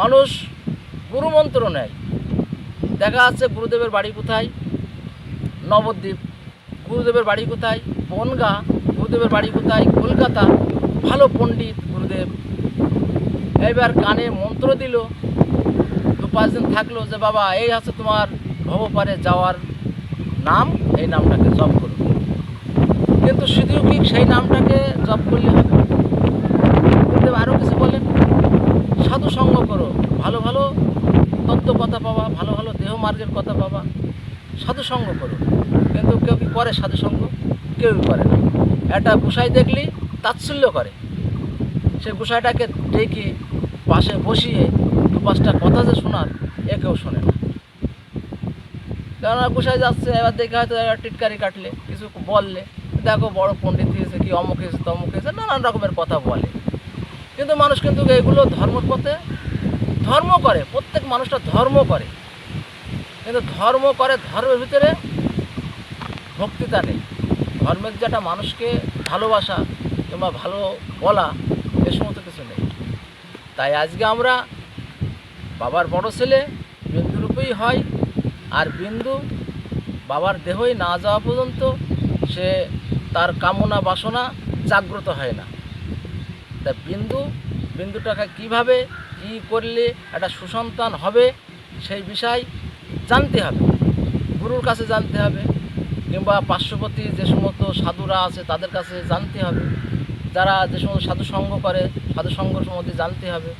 মানুষ গুরুমন্ত্র নেয়। দেখা যাচ্ছে গুরুদেবের বাড়ি কোথায়? নবদ্বীপ। গুরুদেবের বাড়ি কোথায়? বনগা। গুরুদেবের বাড়ি কোথায়? কলকাতা। ভালো পণ্ডিত গুরুদেব। এবার কানে মন্ত্র দিল। দু পাঁচ দিন থাকল যে, বাবা, এই আছে তোমার ভবপারে যাওয়ার নাম। এই নামটাকে জপ করো। কিন্তু শুধু কি সেই নামটাকে জপ করলে হবে গুরুদেব আরও কিছু বলেন সাধু সঙ্গ করো। ভালো ভালো তত্ত্ব কথা পাবা, ভালো ভালো দেহ মার্গের কথা পাবা। সাধুসঙ্গ করো। কিন্তু কেউ কি করে সাধুসঙ্গ? কেউই করে না। একটা গোসাই দেখলি তাচ্ছল্য করে। সে গোসাইটাকে ডেকে পাশে বসিয়ে দু পাঁচটা কথা যে শোনার, এ কেউ শোনে না। কেননা গোসাই যাচ্ছে, এবার দেখে হয়তো টিটকারি কাটলে, কিছু বললে, দেখো বড় পণ্ডিত হয়েছে, কি অমুক হয়েছে, তমুক হয়েছে, নানান রকমের কথা বলে। কিন্তু মানুষ কিন্তু এইগুলো ধর্মের পথে ধর্ম করে, প্রত্যেক মানুষটা ধর্ম করে। কিন্তু ধর্ম করে ধর্মের ভিতরে ভক্তিটা নেই। ধর্মের যেটা মানুষকে ভালোবাসা কিংবা ভালো বলা, এ সমস্ত কিছু নেই। তাই আজকে আমরা বাবার বড় ছেলে বিন্দুরূপেই হয় আর বিন্দু বাবার দেহই না যাওয়া পর্যন্ত সে তার কামনা বাসনা জাগ্রত হয় না। তা বিন্দু বিন্দুটাকে কীভাবে কি করলে একটা সুসন্তান হবে, সেই বিষয় জানতে হবে। গুরুর কাছে জানতে হবে, কিংবা পার্শ্ববর্তী যে সমস্ত সাধুরা আছে তাদের কাছে জানতে হবে। যারা যে সমস্ত সাধু সঙ্গ করে সাধু সঙ্গ সম্বন্ধে জানতে হবে।